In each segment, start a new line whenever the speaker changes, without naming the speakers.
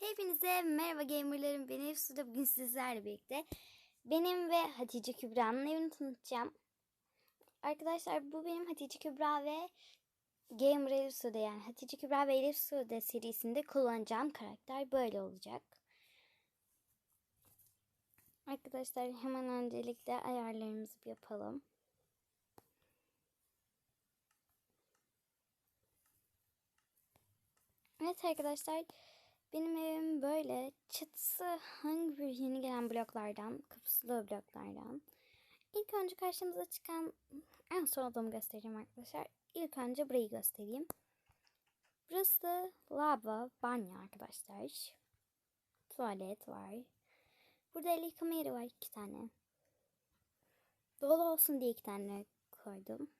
Hepinize merhaba gamerlarım. Ben Efsu'da bugün sizlerle birlikte benim ve Hatice Kübra'nın evini tanıtacağım. Arkadaşlar bu benim Hatice Kübra ve Gamer Elif Sude yani Hatice Kübra ve Elif Sude serisinde kullanacağım karakter böyle olacak. Arkadaşlar hemen öncelikle ayarlarımızı yapalım. Evet arkadaşlar benim evim böyle çatısı hangi bir yeni gelen bloklardan, kapıslı bloklardan. İlk önce karşımıza çıkan en son odamı göstereceğim arkadaşlar. İlk önce burayı göstereyim. Burası lava, banyo arkadaşlar. Tuvalet var. Burada el yıkama yeri var iki tane. Dolu olsun diye iki tane koydum.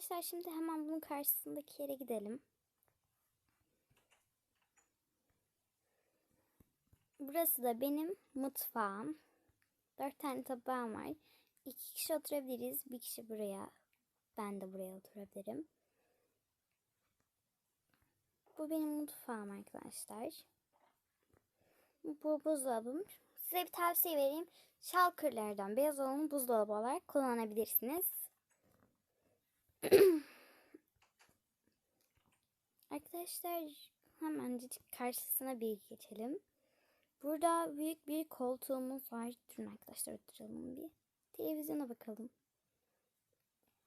Arkadaşlar şimdi hemen bunun karşısındaki yere gidelim. Burası da benim mutfağım. Dört tane tabağım var. İki kişi oturabiliriz. Bir kişi buraya. Ben de buraya oturabilirim. Bu benim mutfağım arkadaşlar. Bu buzdolabım. Size bir tavsiye vereyim. Şalkırlardan beyaz olanı buzdolabı olarak kullanabilirsiniz. Arkadaşlar hemen karşısına bir geçelim. Burada büyük bir koltuğumuz var. Durun arkadaşlar oturalım bir. Televizyona bakalım.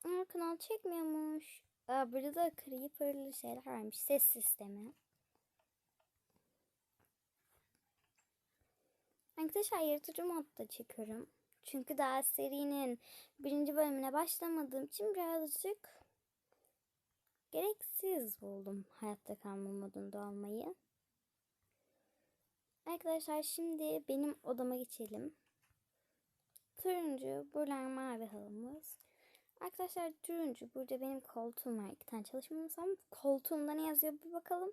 Aa, kanal çekmiyormuş. Aa, burada da creeper'lı şeyler varmış. Ses sistemi. Arkadaşlar yaratıcı modda çekiyorum. Çünkü daha serinin birinci bölümüne başlamadığım için birazcık gereksiz buldum hayatta kalma modunda olmayı. Arkadaşlar şimdi benim odama geçelim. Turuncu, buralar mavi halımız. Arkadaşlar turuncu, burada benim koltuğum var. İki tane çalışma masam. Koltuğumda ne yazıyor bir bakalım.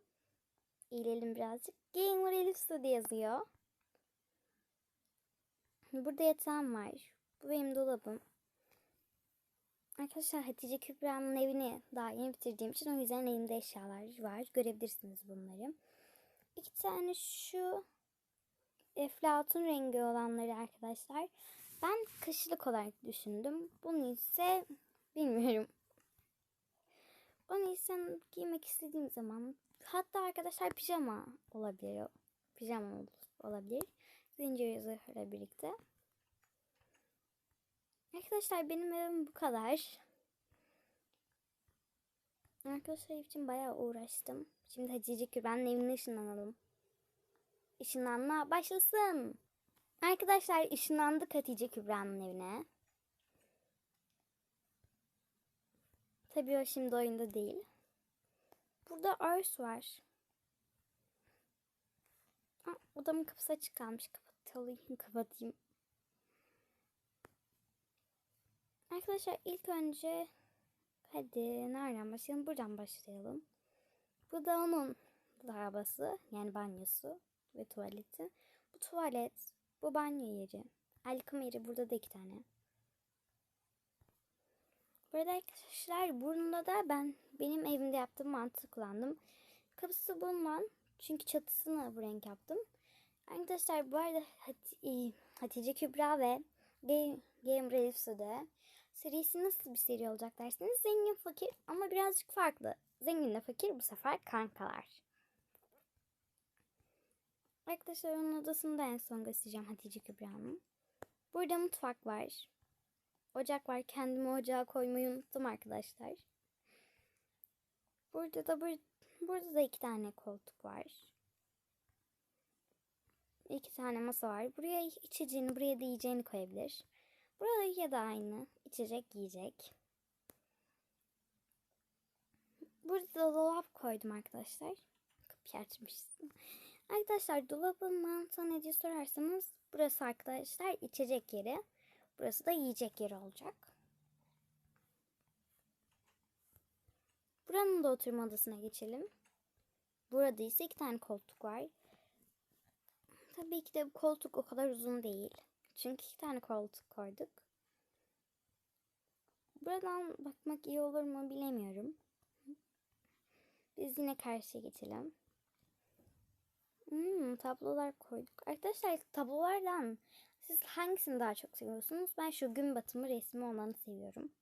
İyilelim birazcık. Gamer Elif Studio yazıyor. Burada yatağım var. Bu benim dolabım. Arkadaşlar Hatice Kübra'nın evini daha yeni bitirdiğim için o yüzden elimde eşyalar var. Görebilirsiniz bunları. İki tane şu eflatun rengi olanları arkadaşlar. Ben kışlık olarak düşündüm. Bunu ise bilmiyorum. Onu ise giymek istediğim zaman hatta arkadaşlar pijama olabilir. Pijama olabilir. Zincir zırhla birlikte. Arkadaşlar benim evim bu kadar. Arkadaşlar için bayağı uğraştım. Şimdi Hatice Kübra'nın evine ışınlanalım. Işınlanma başlasın. Arkadaşlar ışınlandık Hatice Kübra'nın evine. Tabii o şimdi oyunda değil. Burada Ars var. Aa, odamın kapısı açık kalmış. Kapatalım, kapatayım. Arkadaşlar ilk önce hadi nereden başlayalım? Buradan başlayalım. Bu da onun arabası yani banyosu ve tuvaleti. Bu tuvalet, bu banyo yeri. El yeri burada da iki tane. Burada arkadaşlar burnunda da ben benim evimde yaptığım mantığı kullandım. Kapısı bundan çünkü çatısını bu renk yaptım. Arkadaşlar bu arada Hat- Hatice Kübra ve Game Relief Sude serisi nasıl bir seri olacak derseniz zengin fakir ama birazcık farklı. Zenginle fakir bu sefer kankalar. Arkadaşlar onun odasını da en son göstereceğim Hatice Kübra'nın. Burada mutfak var. Ocak var. Kendimi ocağa koymayı unuttum arkadaşlar. Burada da bur burada da iki tane koltuk var. İki tane masa var. Buraya içeceğini, buraya da yiyeceğini koyabilir. Burada ya da aynı. içecek, yiyecek. Burada da dolap koydum arkadaşlar. Kapıyı açmıştım. Arkadaşlar dolabın mantığı ne diye sorarsanız burası arkadaşlar içecek yeri. Burası da yiyecek yeri olacak. Buranın da oturma odasına geçelim. Burada ise iki tane koltuk var. Tabii ki de bu koltuk o kadar uzun değil. Çünkü iki tane koltuk koyduk. Buradan bakmak iyi olur mu bilemiyorum. Biz yine karşıya geçelim. Hmm, tablolar koyduk. Arkadaşlar tablolardan siz hangisini daha çok seviyorsunuz? Ben şu gün batımı resmi olanı seviyorum.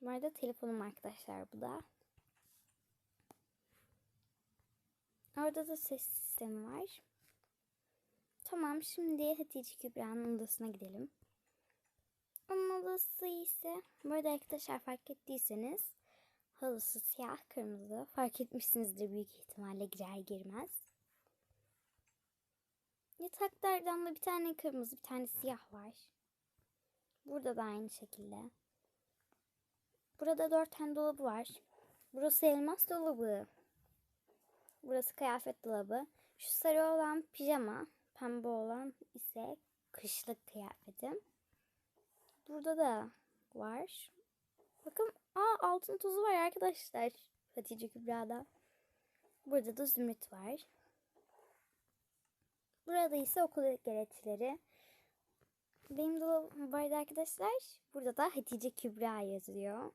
Bu arada telefonum arkadaşlar bu da. Orada da ses sistemi var. Tamam şimdi Hatice Kübra'nın odasına gidelim. Onun odası ise bu arada arkadaşlar fark ettiyseniz halısı siyah kırmızı. Fark etmişsinizdir büyük ihtimalle girer girmez. Yataklardan da bir tane kırmızı bir tane siyah var. Burada da aynı şekilde. Burada dört tane dolabı var. Burası elmas dolabı. Burası kıyafet dolabı. Şu sarı olan pijama. Pembe olan ise kışlık kıyafetim. Burada da var. Bakın aa altın tozu var arkadaşlar. Hatice Kübra'da. Burada da zümrüt var. Burada ise okul gereçleri. Benim dolabım vardı arkadaşlar. Burada da Hatice Kübra yazıyor.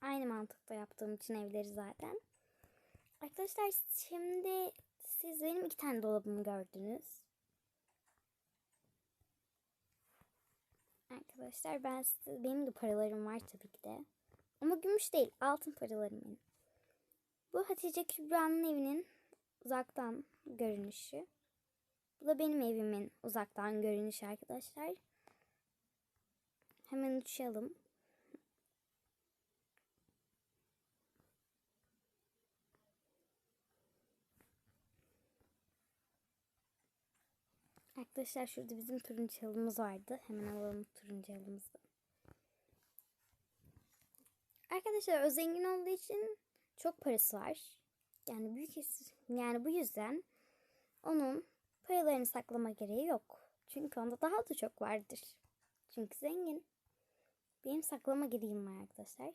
Aynı mantıkta yaptığım için evleri zaten. Arkadaşlar şimdi siz benim iki tane dolabımı gördünüz. Arkadaşlar ben size, benim de paralarım var tabii ki de. Ama gümüş değil altın paralarım benim. Bu Hatice Kübra'nın evinin uzaktan görünüşü. Bu da benim evimin uzaktan görünüşü arkadaşlar. Hemen uçalım. Arkadaşlar şurada bizim turuncu halımız vardı. Hemen alalım turuncu halımızı. Arkadaşlar o zengin olduğu için çok parası var. Yani büyük yani bu yüzden onun paralarını saklama gereği yok. Çünkü onda daha da çok vardır. Çünkü zengin. Benim saklama gereğim var arkadaşlar.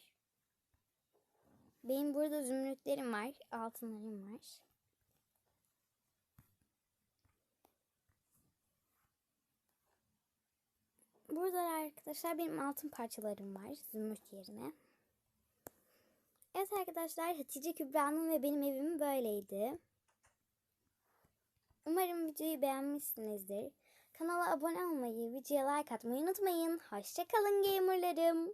Benim burada zümrütlerim var, altınlarım var. Burada arkadaşlar benim altın parçalarım var zümrüt yerine. Evet arkadaşlar Hatice Kübra'nın ve benim evim böyleydi. Umarım videoyu beğenmişsinizdir. Kanala abone olmayı, videoya like atmayı unutmayın. Hoşçakalın gamerlarım.